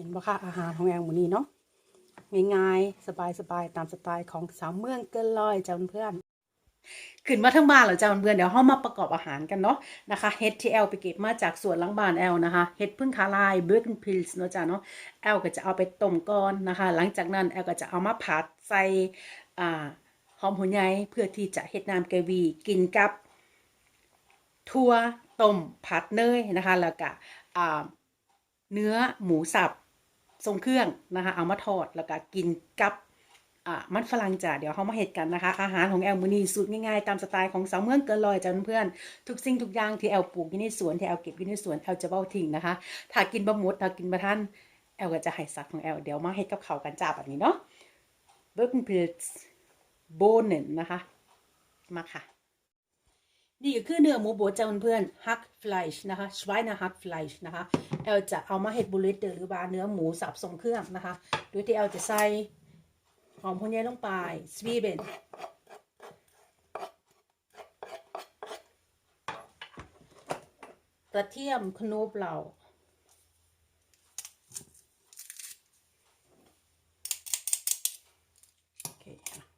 ห็นบ่คะอาหารของแองหมูนี่เนาะง่ายๆ สบายๆ ตามสไตล์ของสาวเมืองเกินร้อยจ้าเพื่อนขึ้นมาทั้งบ้านเหรอจ้าเพื่อนเดี๋ยวเรามาประกอบอาหารกันเนาะนะคะเห็ดที่แอลไปเก็บมาจากสวนหลังบ้านแอลนะคะเห็ดพึ่งคาลายเบอร์กพิลส์เนาะจ้าเนาะแอลก็จะเอาไปต้มก่อนนะคะ หลังจากนั้นแอลก็จะเอามาผัดใส่อ่าหอมหัวใหญ่เพื่อที่จะเฮ็ดน้ำเกรวีกินกับทั่วต้มผัดเนยนะคะแล้วก็เนื้อหมูสับ ทรงเครื่องนะคะเอามาทอดแล้วก็กินกับมันฝรั่งจ้ะเดี๋ยวเขามาเห็ดกันนะคะ อาหารของแอลมูนีสูตรง่ายๆ ตามสไตล์ของสาวเมืองเกินลอยจ้ะเพื่อนๆทุกสิ่งทุกอย่างที่แอลปลูกอยู่ในสวนที่แอลเก็บอยู่ในสวนแอลจะเบ้าทิ้งนะคะถ้ากินบะหมดถ้ากินบะท่านแอลก็จะให้สักของแอลเดี๋ยวมาเห็ดกับเขากันจ้าแบบนี้เนาะเบิร์กพิลส์โบนเนนนะคะมาค่ะ นี่ก็คือเนื้อหมูบดจ้าเพื่อนฮักฟลชนะคะชไวน์ฮักฟลชนะคะเอลจะเอามาเห็ดบุลเลตหรือว่าเนื้อหมูสับทรงเครื่องนะคะโดยที่เอลจะใส่หอมพนใหญ่ลงไปสวีเบนกระเทียมขนูบเหล่าโอเคค่ะ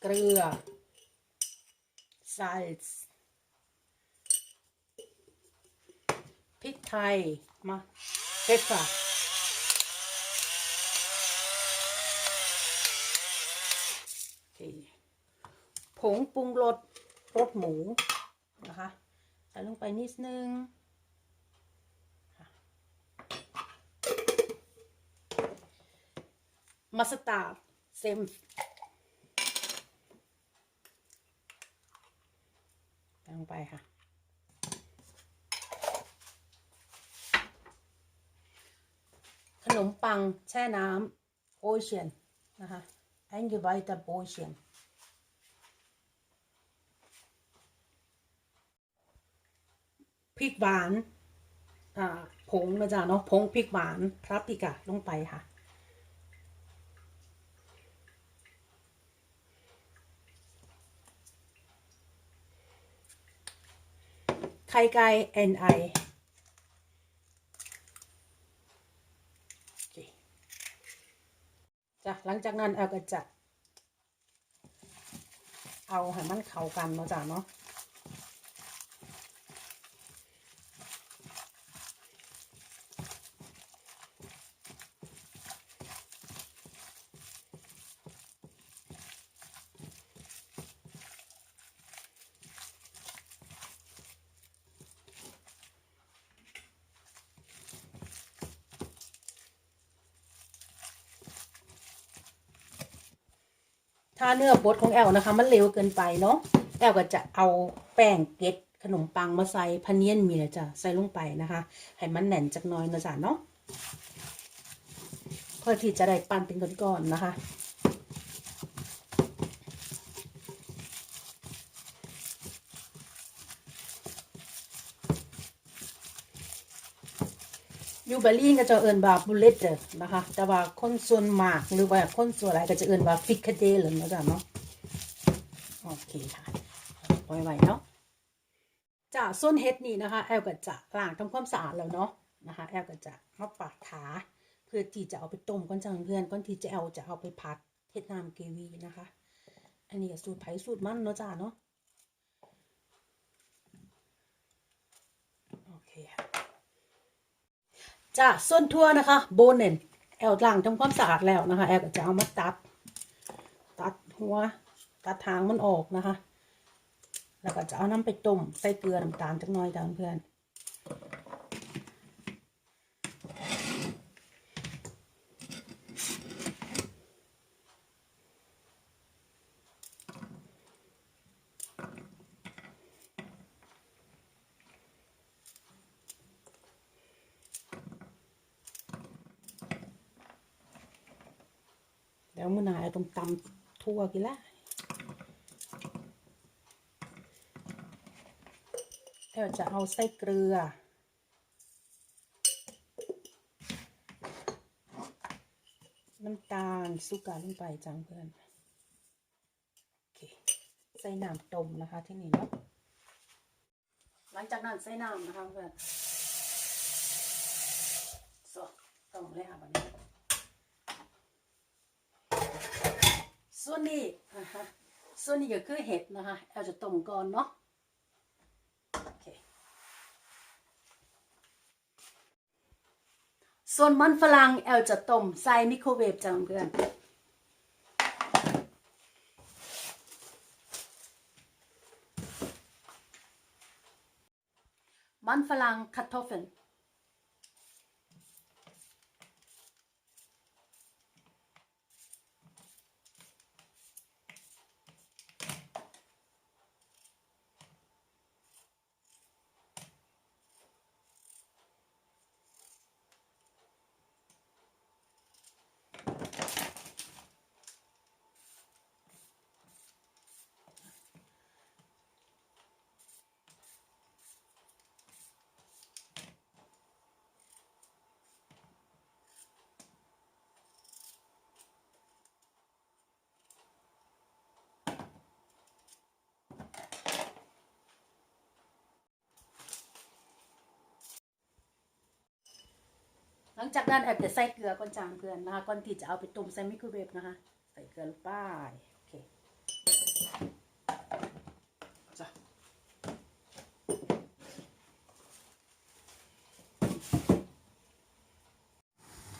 เกลือ salz พริกไทย มาเปปเปอร์โอเคผงปรุงรสรสหมูนะคะใส่ลงไปนิดนึงมัสตาร์ดเซม ใส่ลง ไปค่ะ ขนมปังแช่น้ำโอเชียนนะคะ eingeweihter b o c h e n พริกหวาน อ่า ผงนะจ๊ะเนาะ ผงพริกหวานพรับติกะลงไปค่ะ ไข่ไก่ NI โอเคจ้ะหลังจากนั้นเอาก็จะเอาให้มันเข้ากันเนาะจ้ะเนาะ ถ้าเนื้อบดของแอลนะคะ มันเร็วเกินไปเนาะแอลก็จะเอาแป้งเกล็ดขนมปังมาใส่พะเนียนมีนะจ๊ะใส่ลงไปนะคะให้มันแน่นจักน้อยนะจ๊ะเนาะเพื่อที่จะได้ปั้นเป็นก้อนๆนะคะ อยูเบอร์ลินก็จะเอินว่าบุลเลต์นะคะ แต่ว่าคนส่วนมากหรือว่าคนส่วนหลายก็จะเอินว่าฟิกเดลนะจ๊ะเนาะโอเคค่ะปล่อยไว้เนาะจากส้นเฮ็ดนี่นะคะ แอลก็จะล้างทำความสะอาดแล้วเนาะนะคะ แอลก็จะมาปาดขาเพื่อที่จะเอาไปต้มก้อนจังเพื่อนก้อนที่จะแอลจะเอาไปผัดเฮ็ดน้ำเกวีนะคะ อันนี้ก็สูตรไผ่สูตรมันเนาะจ้าเนาะโอเคค่ะ จ้าส้นทั่วนะคะ โบนเนนแอลล้างทำความสะอาดแล้วนะคะ แอลก็จะเอามาตัด ตัดหัว ตัดทางมันออกนะคะ แล้วก็จะเอาน้ำไปต้มใส่เกลือน้ำตาลจักหน้อยจ้าเพื่อน เดี๋ยวมือหนาแอลต้องตำทั่วกินละแอลจะเอาใส่เกลือ น้ำตาลสุกาลงไปจังเพื่อน โอเค ใส่น้ำต้มนะคะที่นี่เนาะ หลังจากนั้นใส่น้ำนะคะเพื่อนสดต้มเลยค่ะวันนี้ ส่วนนี้นะคะส่วนนี้ก็คือเห็ดนะคะเราจะต้มก่อนเนาะโอเคส่วนมันฝรั่งแอลจะต้มใส่ไมิโครเวฟจ้ะเพื่อนมันฝรั่งคัตโตเฟน หลังจากนั้นแอบจะใส่เกลือก่อนจางเพื่อนนะคะก่อนที่จะเอาไปต้มใส่ไมโครเวฟนะคะ ใส่เกลือลงไปโอเคจ้ะ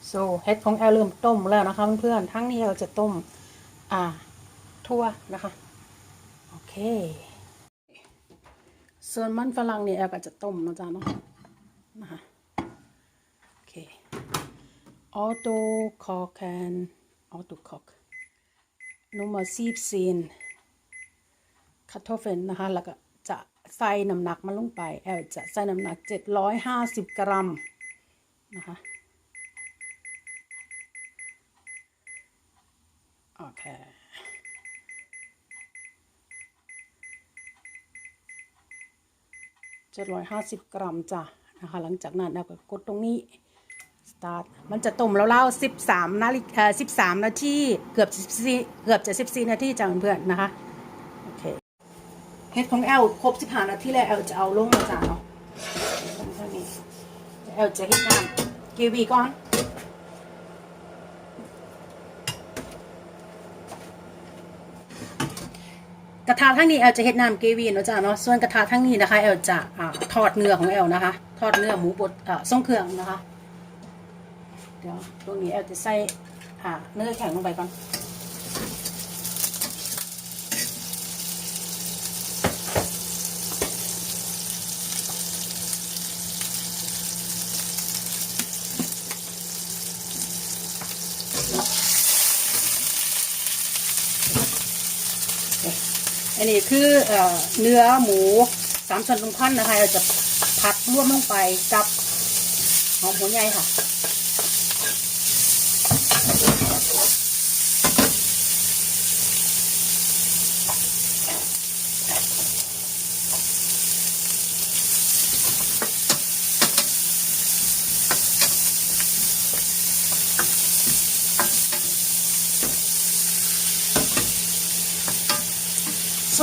โซเห็ดของแอลเริ่มต้มแล้วนะคะเพื่อนๆทั้งนี้เราจะต้มอ่าทั่วนะคะโอเค ส่วนมันฝรั่งเนี่ยแอลก็จะต้มนะจ๊ะเนาะนะคะ ออโต้คอแคนออโต้คอก nummer 17คัตโตเฟนนะคะ แล้วก็จะใส่น้ำหนักมันลงไป แอลจะใส่น้ำหนัก 750 กรัมนะคะ โอเค 750 กรัมจ้ะนะคะ หลังจากนั้นเราก็กดตรงนี้ ตาร์ทมันจะต้มแล้วๆ13นาฬิกา13 นาทีเกือบ14เกือบจะ14 นาทีจ้ะเพื่อนๆนะคะ โอเคเฮ็ดของแอลครบ 15 นาทีแล้วแอลจะเอาลงมาจ้ะเนาะเท่านี้แอลจะเฮ็ดน้ำกีวีก่อนกระทะทั้งนี้แอลจะเฮ็ดน้ำเกวีเนาะจ้ะเนาะ ส่วนกระทะทั้งนี้นะคะแอลจะอ่าทอดเนื้อของแอลนะคะ ทอดเนื้อหมูบดส่งเครื่องนะคะ เดี๋ยวตรงนี้แอลจะใส่อ่าเนื้อแข็งลงไปก่อนอันนี้คือเอเนื้อหมูสามชั้นตรงท่อนนะคะ เราจะผัดร่วมลงไปกับหอมหัวใหญ่ค่ะ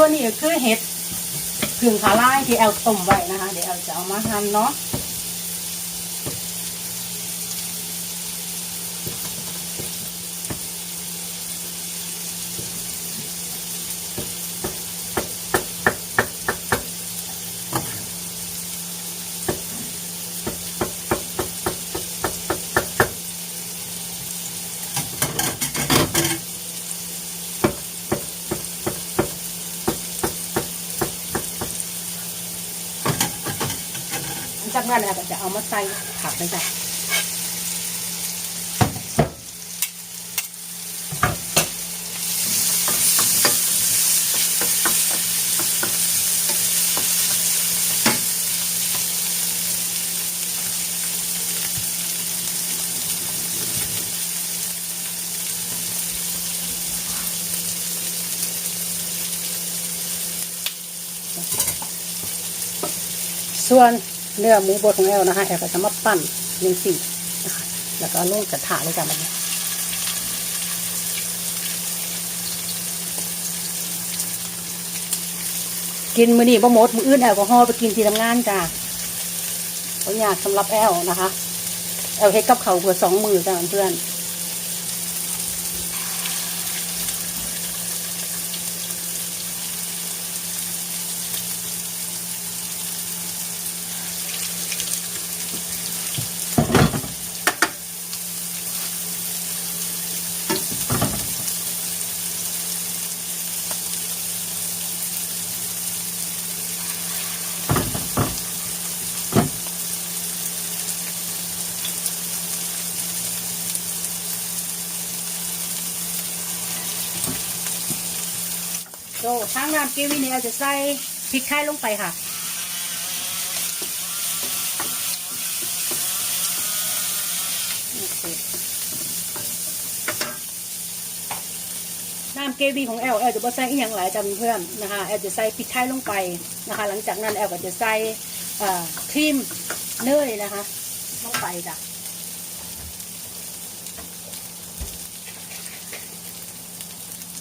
ส่วนี้ก็คือเห็ดผึ่งขาล่ายที่แอลต้มไว้นะคะ เดี๋ยวแอลจะเอามาหั่นเนาะ นั้นแอลก็จะเอามาใส่ผักเลยจ้ะส่วน เนื้อหมูบดของแอลนะคะแอลก็จะมาปั้นหนึ่งสี่นะคะแล้วก็ลงกระถาเลยจ้ะแบบนี้กินมื้อนี้บ่หมดมื้ออื่นแอลกอฮอล์ไปกินที่ทำงานจ้ะเขาอยากสำหรับแอลนะคะแอลเฮ็ดกับเขาเพื่อสองมือจ้ะเพื่อน โซ่ทางน้ำเกวีนี่เราจะใส่พริกไทยลงไปค่ะ น้ำเกวีของแอลแอลจะบ่ใส่อีกอย่างหลายจำเพื่อนนะคะแอลจะใส่พริกไทยลงไปนะคะ หลังจากนั้นแอลก็จะใส่ครีมเนยนะคะลงไปจ้ะ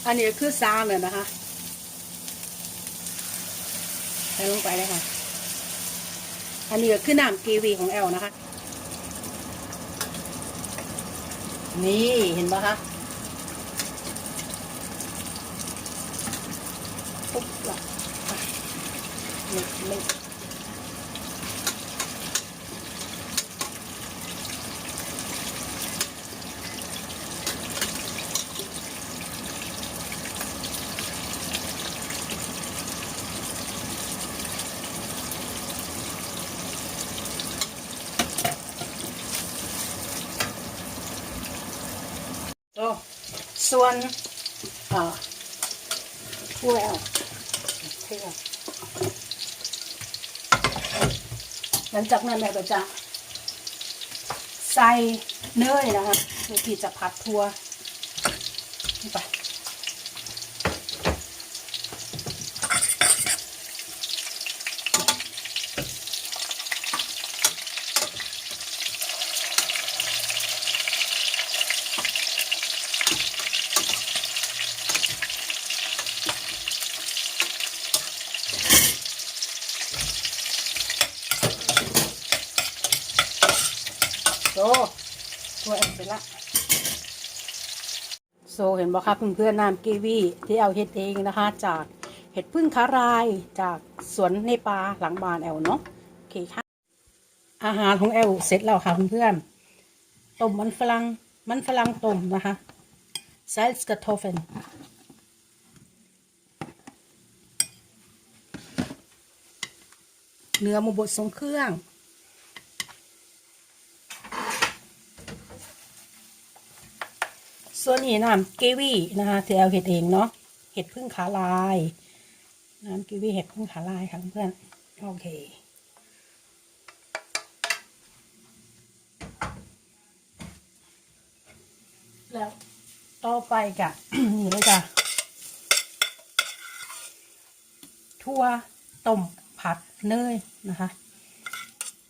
อันนี้คือซาเลยนะคะ ใส่ลงไปเลยค่ะ อันนี้ก็คือน้ำกีวีของแอลนะคะ นี่เห็นปะคะปุ๊บละอะนี่ไม่โอ้ ส่วนอ่าถ้วยแลเที่ยวหลังจากนั้นแม่ก็จะใส่เนยนะคะเพื่อที่จะผัดทั่วนี่ไป โซตัวเองไปละโซเห็นบ่คะเพื่อนๆน้ำกีวีที่เอาเฮ็ดเองนะคะ จากเห็ดพึ่งคารายจากสวนในป่าหลังบ้านแอลเนาะโอเคค่ะ อาหารของแอลเสร็จแล้วค่ะเพื่อนๆต้มมันฝรั่งมันฝรั่งต้มนะคะ s a l z k a r t o f f e l n เนื้อหมูบดทรงเครื่อง ส่วนนี้น้ำเกวีนะคะที่เอาเห็ดเองเนาะเห็ดพึ่งขาลาย น้ำเกวีเห็ดพึ่งขาลายค่ะเพื่อนโอเคแล้วต่อไปกะนี่เลยจ้ะทั่วต้มผัดเนยนะคะ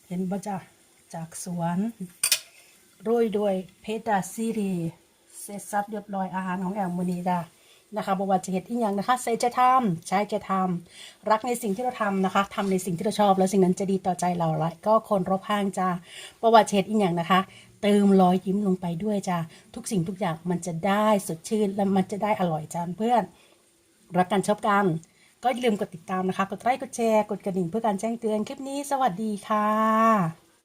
เห็นบ่จ้ะจากสวนโรยด้วยเพดาซีรี เสร็จสับเรียบร้อยอาหารของแอลมูนีดานะคะบอกว่าจะเห็ดอีกอย่างนะคะใส่ใจทำใช้ใจทำรักในสิ่งที่เราทำนะคะทำในสิ่งที่เราชอบ แล้วสิ่งนั้นจะดีต่อใจเราและก็คนรอบข้างจ้าบอกว่าจะเห็ดอีกอย่างนะคะ เติมรอยยิ้มลงไปด้วยจ้าทุกสิ่งทุกอย่างมันจะได้สดชื่นและมันจะได้อร่อยจ้าเพื่อน รักกันชอบกัน ก็อย่าลืมกดติดตามนะคะ กดไลค์กดแชร์กดกระดิ่งเพื่อการแจ้งเตือนคลิปนี้ สวัสดีค่ะ